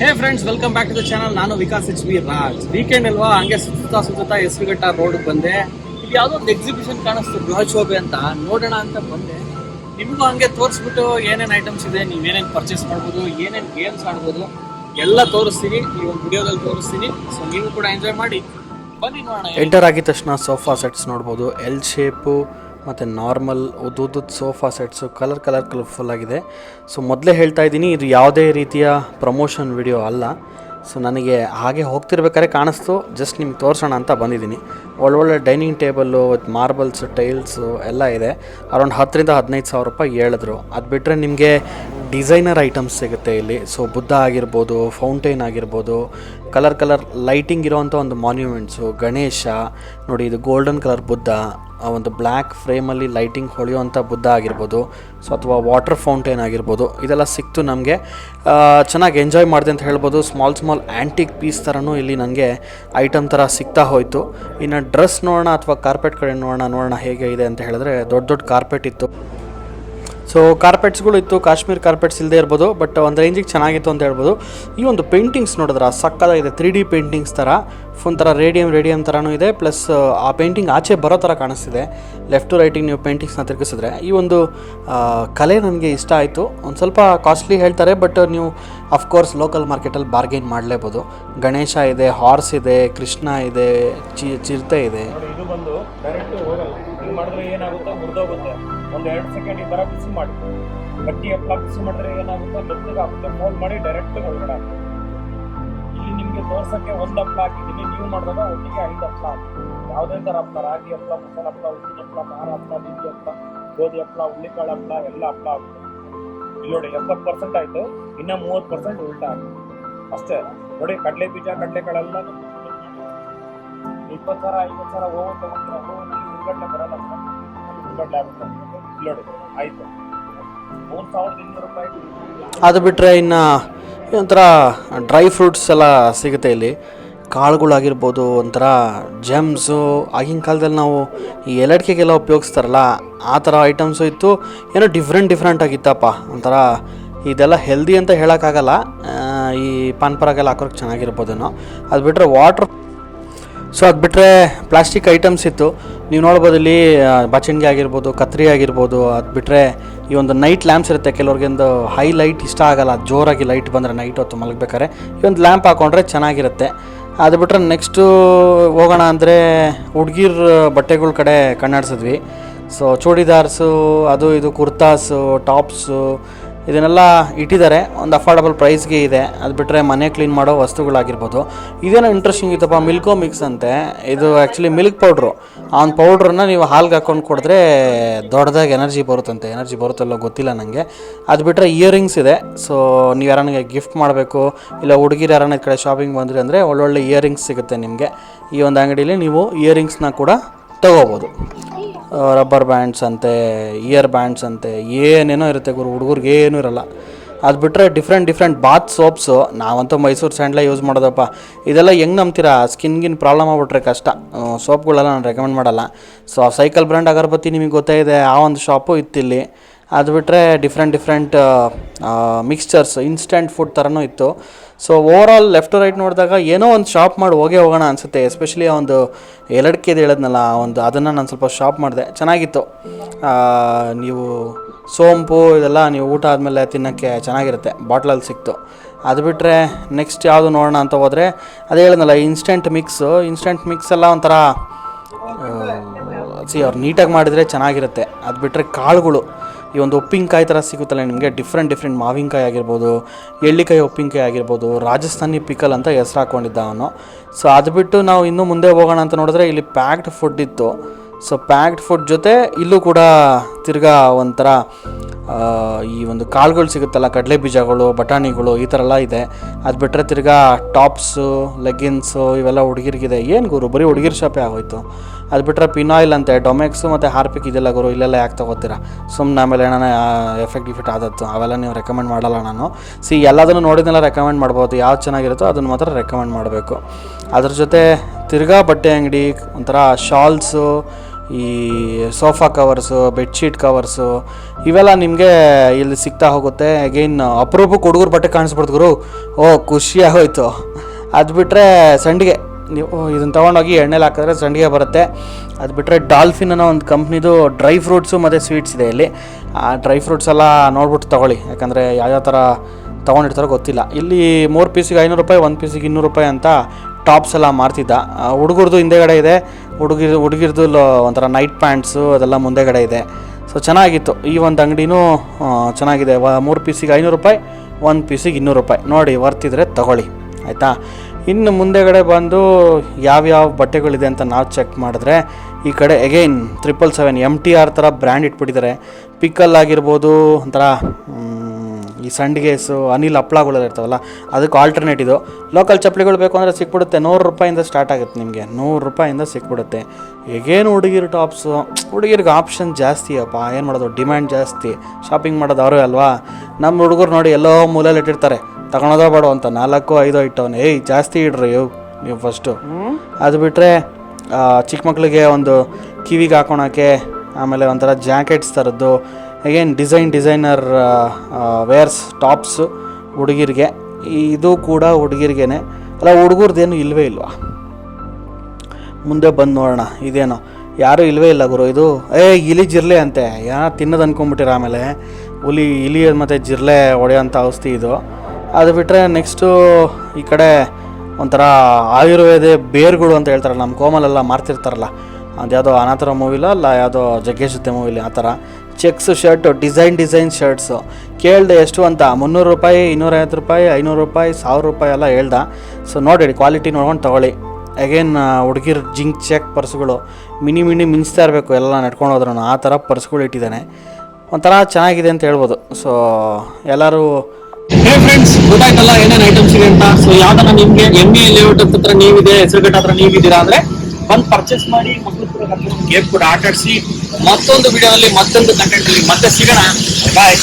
Hey friends welcome back to the channel ನಾನು Vikas H B Raj. Weekend ಅಲ್ವಾ? ಹಂಗೆ ಸುತ್ತಾ ಸುತ್ತಾ ಎಸ್ ರೋಡ್ಗೆ ಬಂದೆ. ಇದು ಯಾವುದೋ ಒಂದು ಎಕ್ಸಿಬಿಷನ್ ಕಾಣಿಸ್ತು, ಗೃಹ ಶೋಭೆ ಅಂತ. ನೋಡೋಣ ಅಂತ ಬಂದೆ. ನಿಮಗೂ ಹಂಗೆ ತೋರಿಸ್ಬಿಟ್ಟು ಏನೇನು ಐಟಮ್ಸ್ ಇದೆ ನೀವೇನೇನು ಪರ್ಚೇಸ್ ಮಾಡ್ಬೋದು, ಏನೇನು ಗೇಮ್ಸ್ ಆಡ್ಬೋದು, ಎಲ್ಲ ತೋರಿಸ್ತೀನಿ. ಈ ಒಂದು ವಿಡಿಯೋದಲ್ಲಿ ತೋರಿಸ್ತೀನಿ. ಸೊ ನೀವು ಕೂಡ ಎಂಜಾಯ್ ಮಾಡಿ. ಬನ್ನಿ ನೋಡೋಣ. ಎಂಟರ್ ಆಗಿದ ತಕ್ಷಣ ಸೋಫಾ ಸೆಟ್ಸ್ ನೋಡ್ಬೋದು. ಎಲ್ ಶೇಪು ಮತ್ತು normal ಉದ್ದುದ್ದದ sofa sets colour colour colourful ಆಗಿದೆ. ಸೊ ಮೊದಲೇ ಹೇಳ್ತಾ ಇದ್ದೀನಿ, ಇದು ಯಾವುದೇ ರೀತಿಯ ಪ್ರಮೋಷನ್ ವಿಡಿಯೋ ಅಲ್ಲ. ಸೊ ನನಗೆ ಹಾಗೆ ಹೋಗ್ತಿರ್ಬೇಕಾದ್ರೆ ಕಾಣಿಸ್ತು. ಜಸ್ಟ್ ನಿಮ್ಗೆ ತೋರಿಸೋಣ ಅಂತ ಬಂದಿದ್ದೀನಿ. ಒಳ್ಳೊಳ್ಳೆ dining table with marbles tiles ಎಲ್ಲ ಇದೆ. ಅರೌಂಡ್ ಹತ್ತರಿಂದ ಹದಿನೈದು ಸಾವಿರ ರೂಪಾಯಿ ಹೇಳಿದ್ರು. ಅದು ಬಿಟ್ಟರೆ ನಿಮಗೆ ಡಿಸೈನರ್ ಐಟಮ್ಸ್ ಸಿಗುತ್ತೆ ಇಲ್ಲಿ. ಸೊ ಬುದ್ಧ ಆಗಿರ್ಬೋದು, ಫೌಂಟೇನ್ ಆಗಿರ್ಬೋದು, ಕಲರ್ ಕಲರ್ ಲೈಟಿಂಗ್ ಇರೋವಂಥ ಒಂದು ಮಾನ್ಯುಮೆಂಟ್ಸು ಗಣೇಶ, ನೋಡಿ ಇದು ಗೋಲ್ಡನ್ ಕಲರ್ ಬುದ್ಧ, ಆ ಒಂದು ಬ್ಲ್ಯಾಕ್ ಫ್ರೇಮಲ್ಲಿ ಲೈಟಿಂಗ್ ಹೊಳೆಯುವಂಥ ಬುದ್ಧ ಆಗಿರ್ಬೋದು ಸೊ ಅಥವಾ ವಾಟರ್ ಫೌಂಟೇನ್ ಆಗಿರ್ಬೋದು, ಇದೆಲ್ಲ ಸಿಕ್ತು ನಮಗೆ. ಚೆನ್ನಾಗಿ ಎಂಜಾಯ್ ಮಾಡಿದೆ ಅಂತ ಹೇಳ್ಬೋದು. ಸ್ಮಾಲ್ ಸ್ಮಾಲ್ ಆ್ಯಂಟಿಕ್ ಪೀಸ್ ಥರನೂ ಇಲ್ಲಿ ನನಗೆ ಐಟಮ್ ಥರ ಸಿಗ್ತಾ ಹೋಯಿತು. ಇನ್ನು ಡ್ರೆಸ್ ನೋಡೋಣ ಅಥವಾ ಕಾರ್ಪೆಟ್ ಕಡೆ ನೋಡೋಣ ನೋಡೋಣ ಹೇಗೆ ಇದೆ ಅಂತ ಹೇಳಿದ್ರೆ ದೊಡ್ಡ ದೊಡ್ಡ ಕಾರ್ಪೆಟ್ ಇತ್ತು. ಸೊ ಕಾರ್ಪೆಟ್ಸ್ಗಳು ಇತ್ತು, ಕಾಶ್ಮೀರ್ ಕಾರ್ಪೆಟ್ಸ್ ಇಲ್ಲದೆ ಇರ್ಬೋದು ಬಟ್ ಒಂದು ರೇಂಜಿಗೆ ಚೆನ್ನಾಗಿತ್ತು ಅಂತ ಹೇಳ್ಬೋದು. ಈ ಒಂದು ಪೇಂಟಿಂಗ್ಸ್ ನೋಡಿದ್ರೆ? ಸಕ್ಕದಾಗಿದೆ ತ್ರೀ ಡಿ ಪೇಂಟಿಂಗ್ಸ್ ಥರ. ಒಂಥರ ರೇಡಿಯಂ ರೇಡಿಯಂ ಥರನೂ ಇದೆ. ಪ್ಲಸ್, ಆ, ಪೇಂಟಿಂಗ್ ಆಚೆ ಬರೋ ಥರ ಕಾಣಿಸ್ತಿದೆ. ಲೆಫ್ಟ್ ಟು ರೈಟಿಂಗ್ ನೀವು ಪೇಂಟಿಂಗ್ಸ್ನ ತಿರುಗಿಸಿದ್ರೆ. ಈ ಒಂದು ಕಲೆ ನನಗೆ ಇಷ್ಟ ಆಯಿತು. ಒಂದು ಸ್ವಲ್ಪ ಕಾಸ್ಟ್ಲಿ ಹೇಳ್ತಾರೆ ಬಟ್ ನೀವು ಅಫ್ಕೋರ್ಸ್ ಲೋಕಲ್ ಮಾರ್ಕೆಟಲ್ಲಿ ಬಾರ್ಗೇನ್ ಮಾಡಲೇಬೋದು. ಗಣೇಶ ಇದೆ ಹಾರ್ಸ್ ಇದೆ, ಕೃಷ್ಣ ಇದೆ, ಚಿ, ಚಿರತೆ ಇದೆ. ಡೈರೆಕ್ಟ್ ಮಾಡಿದ್ರೆ ಏನಾಗುತ್ತೆ? ಫೋನ್ ಮಾಡಿ. ಗಟ್ಟಿ ತೋರ್ಸಕ್ಕೆ ಒಂದು ಹಪ್ಪಳ ಹಾಕಿದ್ದೀನಿ. ನೀವು ಮಾಡಿದಾಗ ಒಟ್ಟಿಗೆ ಐದು ಹಪ್ಪಳ ಹಾಕಿ. ಯಾವುದೇ ಥರ ಹಪ್ಪಳ ರಾಗಿ ಹಪ್ಪಳ ಮಸಾಲ ಹಪ್ಪಳ ಉದ್ದಿನ ಹಪ್ಪಳ ಖಾರ ಹಪ್ಪ ಬಿಸಿ ಹಪ್ಪಳ ಗೋಧಿ ಹಪ್ಪಳ ಹುಳ್ಳಿಕಾಳು ಹಪ್ಪಳ ಎಲ್ಲ ಹಪ್ಳ ಹಾಕ್ಬೇಕು ಇಲ್ಲಿ ನೋಡಿ ಎಪ್ಪತ್ತು ಪರ್ಸೆಂಟ್ ಆಯಿತು. ಇನ್ನ ಮೂವತ್ತು ಪರ್ಸೆಂಟ್ ಉಲ್ಟಾ ಆಗುತ್ತೆ ಅಷ್ಟೇ. ನೋಡಿ ಕಡಲೆ ಬೀಜ, ಕಡಲೆಕಾಳೆಲ್ಲ ಇಪ್ಪತ್ತು ಸಾವಿರ, ಐವತ್ತು ಸಾವಿರ ಹೋಗೋ ತಗೊಂಡ್ರೆ ಓವರ್ನಲ್ಲಿ ಉಳ್ಗಡ್ಡೆ ಬರಲ್ಲ ಅಲ್ಲಿ ಆಗುತ್ತೆ ನೋಡಿ, ಆಯ್ತು. ಮೂರು ಸಾವಿರದ ಇನ್ನೂರು ರೂಪಾಯಿ. ಅದು ಬಿಟ್ಟರೆ ಇನ್ನು ಒಂಥರ ಡ್ರೈ ಫ್ರೂಟ್ಸ್ ಎಲ್ಲ ಸಿಗುತ್ತೆ ಇಲ್ಲಿ. ಕಾಳುಗಳಾಗಿರ್ಬೋದು, ಒಂಥರ ಜೆಮ್ಸು ಆಗಿನ ಕಾಲದಲ್ಲಿ ನಾವು ಈ ಎಲಡ್ಕೆಗೆಲ್ಲ ಉಪಯೋಗಿಸ್ತಾರಲ್ಲ, ಆ ಥರ ಐಟಮ್ಸು ಇತ್ತು. ಏನೋ ಡಿಫ್ರೆಂಟ್ ಡಿಫ್ರೆಂಟ್ ಆಗಿತ್ತಪ್ಪ. ಒಂಥರ ಇದೆಲ್ಲ ಹೆಲ್ದಿ ಅಂತ ಹೇಳೋಕ್ಕಾಗಲ್ಲ. ಈ ಪಾನ್ಪರಾಗೆಲ್ಲ ಹಾಕೋಕ್ಕೆ ಚೆನ್ನಾಗಿರ್ಬೋದೇನೋ. ಅದು ಬಿಟ್ಟರೆ ವಾಟ್ರ್ ಸೊ ಅದು ಬಿಟ್ಟರೆ ಪ್ಲಾಸ್ಟಿಕ್ ಐಟಮ್ಸ್ ಇತ್ತು. ನೀವು ನೋಡ್ಬೋದು ಇಲ್ಲಿ ಆಗಿರ್ಬೋದು, ಕತ್ರಿ ಆಗಿರ್ಬೋದು, ಅದು ಬಿಟ್ಟರೆ ಈ ಒಂದು ನೈಟ್ ಲ್ಯಾಂಪ್ಸ್ ಇರುತ್ತೆ. ಕೆಲವ್ರಿಗೆ ಒಂದು ಹೈ ಲೈಟ್ ಇಷ್ಟ ಆಗಲ್ಲ. ಜೋರಾಗಿ ಲೈಟ್ ಬಂದರೆ ನೈಟ್ ಹೊತ್ತು ಮಲಗಬೇಕಾದ್ರೆ. ಈ ಒಂದು ಲ್ಯಾಂಪ್ ಹಾಕೊಂಡ್ರೆ ಚೆನ್ನಾಗಿರುತ್ತೆ. ಅದು ಬಿಟ್ಟರೆ ನೆಕ್ಸ್ಟು ಹೋಗೋಣ ಅಂದರೆ ಹುಡ್ಗಿರ್ ಬಟ್ಟೆಗಳ ಕಡೆ ಕಣ್ಣಾಡ್ಸಿದ್ವಿ. ಸೊ ಚೂಡಿದಾರ್ಸು, ಅದು ಇದು, ಕುರ್ತಾಸು, ಟಾಪ್ಸು ಇದನ್ನೆಲ್ಲ ಇಟ್ಟಿದ್ದಾರೆ. ಒಂದು ಅಫೋರ್ಡಬಲ್ ಪ್ರೈಸ್ಗೆ ಇದೆ. ಅದು ಬಿಟ್ಟರೆ ಮನೆ ಕ್ಲೀನ್ ಮಾಡೋ ವಸ್ತುಗಳಾಗಿರ್ಬೋದು. ಇದೇನೋ ಇಂಟ್ರೆಸ್ಟಿಂಗ್ ಇತ್ತಪ್ಪ ಮಿಲ್ಕೋ ಮಿಕ್ಸ್ ಅಂತೆ. ಇದು ಆ್ಯಕ್ಚುಲಿ ಮಿಲ್ಕ್ ಪೌಡ್ರು ಆ ಒಂದು ಪೌಡ್ರನ್ನ ನೀವು ಹಾಲ್ಗೆ ಹಾಕೊಂಡು ಕೊಡಿದ್ರೆ ದೊಡ್ಡದಾಗಿ ಎನರ್ಜಿ ಬರುತ್ತಂತೆ. ಎನರ್ಜಿ ಬರುತ್ತಲ್ಲೋ ಗೊತ್ತಿಲ್ಲ ನನಗೆ ಅದು ಬಿಟ್ಟರೆ ಇಯರಿಂಗ್ಸ್ ಇದೆ. ಸೊ ನೀವು ಯಾರನಿಗೆ ಗಿಫ್ಟ್ ಮಾಡಬೇಕು, ಇಲ್ಲ ಹುಡುಗಿರು ಯಾರನ್ನ ಕಡೆ ಶಾಪಿಂಗ್ ಬಂದ್ರಿ ಅಂದರೆ ಒಳ್ಳೊಳ್ಳೆ ಇಯರಿಂಗ್ಸ್ ಸಿಗುತ್ತೆ ನಿಮಗೆ. ಈ ಒಂದು ಅಂಗಡಿಯಲ್ಲಿ ನೀವು ಇಯರಿಂಗ್ಸ್ನ ಕೂಡ ತಗೋಬೋದು. ರಬ್ಬರ್ ಬ್ಯಾಂಡ್ಸ್ ಅಂತೆ, ಇಯರ್ ಬ್ಯಾಂಡ್ಸ್ ಅಂತೆ, ಏನೇನೋ ಇರುತ್ತೆ ಗುರು, ಹುಡುಗರಿಗೆ ಏನು ಇರಲ್ಲ. ಅದು ಬಿಟ್ಟರೆ ಡಿಫ್ರೆಂಟ್ ಡಿಫ್ರೆಂಟ್ ಬಾತ್ ಸೋಪ್ಸು, ನಾವಂತೂ ಮೈಸೂರು ಸ್ಯಾಂಡ್ಲೇ ಯೂಸ್ ಮಾಡೋದಪ್ಪ. ಇದೆಲ್ಲ ಹೆಂಗೆ ನಂಬ್ತೀರಾ? ಸ್ಕಿನ್ಗಿನ್ ಪ್ರಾಬ್ಲಮ್ ಆಗ್ಬಿಟ್ರೆ ಕಷ್ಟ. ಸೋಪ್ಗಳೆಲ್ಲ ನಾನು ರೆಕಮೆಂಡ್ ಮಾಡಲ್ಲ. ಸೊ ಸೈಕಲ್ ಬ್ರ್ಯಾಂಡ್ ಅಗರಬತ್ತಿ ನಿಮಗೆ ಗೊತ್ತೇ ಆ ಒಂದು ಶಾಪು ಇತ್ತಿಲ್ಲಿ. ಅದು ಬಿಟ್ಟರೆ different different mixtures instant food ಥರನೂ ಇತ್ತು. So over all left right ನೋಡಿದಾಗ ಏನೋ ಒಂದು ಶಾಪ್ ಮಾಡಿ ಹೋಗೇ ಹೋಗೋಣ ಅನಿಸುತ್ತೆ. ಎಸ್ಪೆಷಲಿ ಆ ಒಂದು ಎಲಡ್ಕೆದು ಹೇಳಿದ್ನಲ್ಲ ಒಂದು ಅದನ್ನು ನಾನು ಸ್ವಲ್ಪ ಶಾಪ್ ಮಾಡಿದೆ. ಚೆನ್ನಾಗಿತ್ತು. ನೀವು ಸೋಂಪು, ಇದೆಲ್ಲ ನೀವು ಊಟ ಆದಮೇಲೆ ತಿನ್ನೋಕ್ಕೆ ಚೆನ್ನಾಗಿರುತ್ತೆ. ಬಾಟ್ಲಲ್ಲಿ ಸಿಕ್ತು. ಅದು ಬಿಟ್ಟರೆ ನೆಕ್ಸ್ಟ್ ಯಾವುದು ನೋಡೋಣ ಅಂತ ಹೋದರೆ, ಅದೇ ಹೇಳಿದ್ನಲ್ಲ ಇನ್ಸ್ಟೆಂಟ್ ಮಿಕ್ಸು ಇನ್ಸ್ಟೆಂಟ್ ಮಿಕ್ಸ್ ಎಲ್ಲ ಒಂಥರ ಸಿ ಅವ್ರು ನೀಟಾಗಿ ಮಾಡಿದರೆ ಚೆನ್ನಾಗಿರುತ್ತೆ. ಅದು ಬಿಟ್ಟರೆ ಕಾಳುಗಳು. ಈ ಒಂದು ಉಪ್ಪಿನಕಾಯಿ ಥರ ಸಿಗುತ್ತಲ್ಲ, ನಿಮಗೆ ಡಿಫ್ರೆಂಟ್ ಡಿಫ್ರೆಂಟ್ ಮಾವಿನಕಾಯಿ ಆಗಿರ್ಬೋದು, ಎಳ್ಳಿಕಾಯಿ ಉಪ್ಪಿನಕಾಯಿ ಆಗಿರ್ಬೋದು, ರಾಜಸ್ಥಾನಿ ಪಿಕಲ್ ಅಂತ ಹೆಸ್ರು ಹಾಕ್ಕೊಂಡಿದ್ದ ಅವನು. ಸೊ ಅದು ಬಿಟ್ಟು ನಾವು ಇನ್ನೂ ಮುಂದೆ ಹೋಗೋಣ ಅಂತ ನೋಡಿದ್ರೆ ಇಲ್ಲಿ ಪ್ಯಾಕ್ಡ್ ಫುಡ್ ಇತ್ತು. ಸೊ ಪ್ಯಾಕ್ಡ್ ಫುಡ್ ಜೊತೆ ಇಲ್ಲೂ ಕೂಡ ತಿರ್ಗಾ ಒಂಥರ ಈ ಒಂದು ಕಾಳುಗಳು ಸಿಗುತ್ತಲ್ಲ, ಕಡಲೆ ಬೀಜಗಳು, ಬಟಾಣಿಗಳು, ಈ ಥರ ಎಲ್ಲ ಇದೆ. ಅದು ಬಿಟ್ಟರೆ ತಿರ್ಗಾ ಟಾಪ್ಸು ಲೆಗ್ಗಿನ್ಸು ಇವೆಲ್ಲ ಹುಡುಗಿರಿಗಿದೆ. ಏನು ಗುರು, ಬರೀ ಹುಡುಗಿರ್ ಶಾಪೇ ಆಗೋಯ್ತು. ಅದು ಬಿಟ್ಟರೆ ಪಿನಾಯಿಲ್ ಅಂತೆ ಡೊಮೆಕ್ಸು ಮತ್ತು ಹಾರ್ಪಿಕ್ ಇದೆಲ್ಲ ಗುರು ಇಲ್ಲೆಲ್ಲ ಯಾಕೆ ತೊಗೋತೀರಾ? ಸುಮ್ಮನೆ ಆಮೇಲೆ ಏನಾನ ಎಫೆಕ್ಟ್ ಗಿಫೆಕ್ಟ್ ಆದತ್ತು ಅವೆಲ್ಲ ನೀವು ರೆಕಮೆಂಡ್ ಮಾಡಲ್ಲ ನಾನು. ಸಿ ಎಲ್ಲದನ್ನು ನೋಡಿದ್ನೆಲ್ಲ ರೆಕಮೆಂಡ್ ಮಾಡ್ಬೋದು, ಯಾವ್ದು ಚೆನ್ನಾಗಿರುತ್ತೋ ಅದನ್ನು ಮಾತ್ರ ರೆಕಮೆಂಡ್ ಮಾಡಬೇಕು. ಅದ್ರ ಜೊತೆ ತಿರ್ಗಾ ಬಟ್ಟೆ ಅಂಗಡಿ, ಒಂಥರ ಶಾಲ್ಸು, ಈ ಸೋಫಾ ಕವರ್ಸು ಬೆಡ್ಶೀಟ್ ಕವರ್ಸು, ಇವೆಲ್ಲ ನಿಮಗೆ ಇಲ್ಲಿ ಸಿಗ್ತಾ ಹೋಗುತ್ತೆ. ಅಗೈನ್ ಅಪರೂಪಕ್ಕೆ ಹುಡುಗರು ಬಟ್ಟೆ ಕಾಣಿಸ್ಬಿಡ್ತು ಗುರು. ಓ, ಖುಷಿಯಾಗೋಯ್ತು. ಅದು ಬಿಟ್ಟರೆ ಸಂಡಿಗೆ. ನೀವು ಇದನ್ನು ತೊಗೊಂಡೋಗಿ ಎಣ್ಣೆಲಿ ಹಾಕಿದ್ರೆ ಸಂಡಿಗೆ ಬರುತ್ತೆ. ಅದು ಬಿಟ್ಟರೆ ಡಾಲ್ಫಿನ್ ಅನ್ನೋ ಒಂದು ಕಂಪ್ನಿದು ಡ್ರೈ ಫ್ರೂಟ್ಸು ಮತ್ತು ಸ್ವೀಟ್ಸ್ ಇದೆ ಇಲ್ಲಿ. ಆ ಡ್ರೈ ಫ್ರೂಟ್ಸ್ ಎಲ್ಲ ನೋಡ್ಬಿಟ್ಟು ತೊಗೊಳ್ಳಿ. ಯಾಕಂದರೆ ಯಾವ್ಯಾವ ಥರ ತೊಗೊಂಡಿರ್ತಾರೋ ಗೊತ್ತಿಲ್ಲ. ಇಲ್ಲಿ ಮೂರು ಪೀಸಿಗೆ ಐನೂರು ರೂಪಾಯಿ, ಒಂದು ಪೀಸಿಗೆ ಇನ್ನೂರು ರೂಪಾಯಿ ಅಂತ ಟಾಪ್ಸ್ ಎಲ್ಲ ಮಾರ್ತಿದ್ದ. ಹುಡುಗರದು ಹಿಂದೆಗಡೆ ಇದೆ. ಹುಡುಗಿರ್, ಹುಡುಗಿರ್ದು ಒಂಥರ ನೈಟ್ ಪ್ಯಾಂಟ್ಸು ಅದೆಲ್ಲ ಮುಂದೆಗಡೆ ಇದೆ. ಸೊ ಚೆನ್ನಾಗಿತ್ತು. ಈ ಒಂದು ಅಂಗಡಿನೂ ಚೆನ್ನಾಗಿದೆ. ಮೂರು ಪೀಸಿಗೆ ಐನೂರು ರೂಪಾಯಿ, ಒಂದು ಪೀಸಿಗೆ ಇನ್ನೂರು ರೂಪಾಯಿ. ನೋಡಿ ವರ್ತಿದ್ರೆ ತಗೊಳ್ಳಿ. ಆಯಿತಾ? ಇನ್ನು ಮುಂದೆಗಡೆ ಬಂದು ಯಾವ್ಯಾವ ಬಟ್ಟೆಗಳಿದೆ ಅಂತ ನಾವು ಚೆಕ್ ಮಾಡಿದ್ರೆ, ಈ ಕಡೆ again triple seven M T R ಥರ ಬ್ರ್ಯಾಂಡ್ ಇಟ್ಬಿಟ್ಟಿದ್ದಾರೆ ಪಿಕಲ್ ಆಗಿರ್ಬೋದು, ಒಂಥರ ಈ ಸಂಡಿಗೆಸು ಅನಿಲ್ ಹಪ್ಪಳಗಳು ಇರ್ತಾವಲ್ಲ, ಅದಕ್ಕೆ ಆಲ್ಟರ್ನೇಟ್ ಇದು. ಲೋಕಲ್ ಚಪ್ಪಲಿಗಳು ಬೇಕು ಅಂದರೆ ಸಿಕ್ಬಿಡುತ್ತೆ. ನೂರು ರೂಪಾಯಿಂದ ಸ್ಟಾರ್ಟ್ ಆಗುತ್ತೆ ನಿಮಗೆ. ನೂರು ರೂಪಾಯಿಂದ ಸಿಕ್ಬಿಡುತ್ತೆ. ಈಗೇನು ಹುಡುಗಿರು ಟಾಪ್ಸು ಹುಡುಗಿರ್ಗೆ ಆಪ್ಷನ್ ಜಾಸ್ತಿ ಅಪ್ಪ. ಏನು ಮಾಡೋದು? ಡಿಮ್ಯಾಂಡ್ ಜಾಸ್ತಿ. ಶಾಪಿಂಗ್ ಮಾಡೋದು ಅವರೇ ಅಲ್ವಾ? ನಮ್ಮ ಹುಡುಗರು ನೋಡಿ ಎಲ್ಲೋ ಮೂಲೆಯಲ್ಲಿ ಇಟ್ಟಿರ್ತಾರೆ ತಗೊಳೋದೋ ಬೇಡ ಅಂತ ನಾಲ್ಕು ಐದು ಇಟ್ಟವನು ಏಯ್ ಜಾಸ್ತಿ ಇಡ್ರಿ ನೀವು ಫಸ್ಟು ಅದು ಬಿಟ್ಟರೆ ಚಿಕ್ಕ ಮಕ್ಕಳಿಗೆ ಒಂದು ಕಿವಿಗೆ ಹಾಕೊಳಕ್ಕೆ ಆಮೇಲೆ ಒಂಥರ ಜಾಕೆಟ್ಸ್ ಥರದ್ದು again design designer wears tops ಹುಡುಗಿರಿಗೆ. ಇದು ಕೂಡ ಹುಡುಗಿರಿಗೇನೆ. ಅಲ್ಲ ಹುಡುಗರ್ದೇನು ಇಲ್ವೇ ಇಲ್ವಾ? ಮುಂದೆ ಬಂದು ನೋಡೋಣ ಇದೇನೋ. ಯಾರೂ ಇಲ್ವೇ ಇಲ್ಲ ಗುರು ಇದು ಏ ಇಲಿ ಜಿರ್ಲೆ ಅಂತೆ ಯಾ ತಿನ್ನೋದು ಅನ್ಕೊಂಬಿಟ್ಟಿರ ಆಮೇಲೆ? ಹುಲಿ ಇಲಿ ಮತ್ತು ಜಿರ್ಲೆ ಹೊಡೆಯೋಂಥ ಔಷಧಿ ಇದು. ಅದು ಬಿಟ್ಟರೆ ನೆಕ್ಸ್ಟು ಈ ಕಡೆ ಒಂಥರ ಆಯುರ್ವೇದ ಬೇರ್ಗಳು ಅಂತ ಹೇಳ್ತಾರಲ್ಲ, ನಮ್ಮ ಕೋಮಲೆಲ್ಲ ಮಾರ್ತಿರ್ತಾರಲ್ಲ ಅದು ಯಾವುದೋ ಅನಾಥರ ಮೂವಿಲ ಅಲ್ಲ, ಯಾವುದೋ ಜಗ್ಗೇಶ್ ಜೊತೆ ಮೂವಿಲಿ ಆ ಥರ. Checks shirt, design design shirts. ಕೇಳಿದೆ ಎಷ್ಟು ಅಂತ, ಮುನ್ನೂರು ರೂಪಾಯಿ, ಇನ್ನೂರೈವತ್ತು ರೂಪಾಯಿ, ಐನೂರು ರೂಪಾಯಿ, ಸಾವಿರ ರೂಪಾಯಿ ಎಲ್ಲ ಹೇಳ್ದೆ. ಸೊ ನೋಡಿ ಕ್ವಾಲಿಟಿ ನೋಡ್ಕೊಂಡು ತೊಗೊಳ್ಳಿ. ಅಗೇನ್ ಹುಡುಗಿರ್ ಜಿಂಕ್ ಚೆಕ್ ಪರ್ಸ್ಗಳು, ಮಿನಿ ಮಿನಿ ಮಿಂಚ್ತಾ ಇರಬೇಕು ಎಲ್ಲ ನಡ್ಕೊಂಡು ಹೋದ್ರೂ ಆ ಥರ ಪರ್ಸ್ಗಳು ಇಟ್ಟಿದ್ದಾನೆ. ಒಂಥರ ಚೆನ್ನಾಗಿದೆ ಅಂತ ಹೇಳ್ಬೋದು. ಸೊ ಎಲ್ಲರೂ ಹೇ ಫ್ರೆಂಡ್ಸ್ ಗೊತ್ತಾಯ್ತಲ್ಲ ಏನೇನು ಐಟಮ್ಸ್ ಇದೆ ಅಂತ? ಸೊ ಯಾವ್ದನ್ನ ನಿಮ್ಗೆ ಎಂ ಎ ಲೇಔಟ್ ಹತ್ರ ನೀವಿದೆ ಹೆಸರುಘಟ್ಟ ಹತ್ರ ನೀವಿದ್ದೀರಾ ಅಂದ್ರೆ, ಬಂದು ಪರ್ಚೇಸ್ ಮಾಡಿ ಮಕ್ಕಳು ಕೂಡ ಗೇಮ್ ಕೂಡ ಆಟ ಆಡಿಸಿ ಮತ್ತೊಂದು ವಿಡಿಯೋದಲ್ಲಿ ಮತ್ತೊಂದು ಕಂಟೆಂಟ್ ಅಲ್ಲಿ ಮತ್ತೆ ಸಿಗೋಣ. ಬಾಯ್